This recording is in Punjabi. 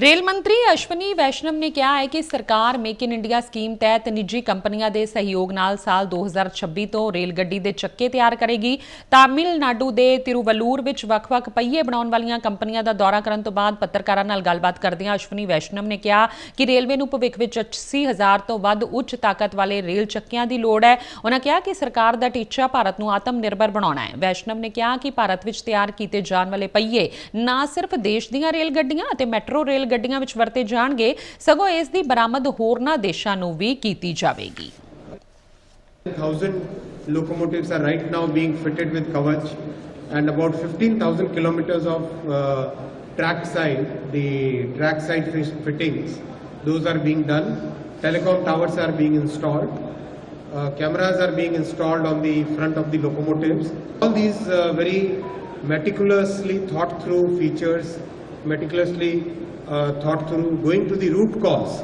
ਰੇਲ ਮੰਤਰੀ ਅਸ਼ਵਨੀ ਵੈਸ਼ਨਵ ਨੇ ਕਿਹਾ ਹੈ ਕਿ ਸਰਕਾਰ ਮੇਕ ਇਨ ਇੰਡੀਆ ਸਕੀਮ ਤਹਿਤ ਨਿੱਜੀ ਕੰਪਨੀਆਂ ਦੇ ਸਹਿਯੋਗ ਨਾਲ ਸਾਲ 2026 ਤੋਂ ਰੇਲ ਗੱਡੀ ਦੇ ਚੱਕੇ ਤਿਆਰ ਕਰੇਗੀ। ਤਾਮਿਲਨਾਡੂ ਦੇ ਤਿਰੂਵਲੂਰ ਵਿੱਚ ਵੱਖ-ਵੱਖ ਪਹੀਏ ਬਣਾਉਣ ਵਾਲੀਆਂ ਕੰਪਨੀਆਂ ਦਾ ਦੌਰਾ ਕਰਨ ਤੋਂ ਬਾਅਦ ਪੱਤਰਕਾਰਾਂ ਨਾਲ ਗੱਲਬਾਤ ਕਰਦਿਆਂ ਅਸ਼ਵਨੀ ਵੈਸ਼ਨਵ ਨੇ ਕਿਹਾ ਕਿ ਰੇਲਵੇ ਨੂੰ ਭਵਿੱਖ ਵਿੱਚ 80000 ਤੋਂ ਵੱਧ ਉੱਚ ਤਾਕਤ ਵਾਲੇ ਰੇਲ ਚੱਕਿਆਂ ਦੀ ਲੋੜ ਹੈ। ਉਹਨਾਂ ਕਿਹਾ ਕਿ ਸਰਕਾਰ ਦਾ ਟੀਚਾ ਭਾਰਤ ਨੂੰ ਆਤਮ ਨਿਰਭਰ ਬਣਾਉਣਾ ਹੈ। ਵੈਸ਼ਨਵ ਨੇ ਕਿਹਾ ਕਿ ਭਾਰਤ ਵਿੱਚ ਤਿਆਰ ਕੀਤੇ ਜਾਣ ਵਾਲੇ ਪਹੀਏ ਨਾ ਸਿਰਫ ਦੇਸ਼ ਦੀਆਂ ਰੇਲ ਗੱਡੀਆਂ ਅਤੇ ਮੈਟਰੋ ਰੇਲ ਗੱਡੀਆਂ ਵਿੱਚ ਵਰਤੇ ਜਾਣਗੇ ਸਗੋਂ ਇਸ ਦੀ ਬਰਾਮਦ ਹੋਰਨਾਂ ਦੇਸ਼ਾਂ ਨੂੰ ਵੀ ਕੀਤੀ ਜਾਵੇਗੀ 1,000 locomotives are right now being fitted with Kavach and about 15,000 kilometers of uh, track side, the track side fish- fittings, those are being done. Telecom towers are being installed. Uh, cameras are being installed on the front of the locomotives. All these uh, very meticulously thought through features, meticulously uh, thought through, going to the root cause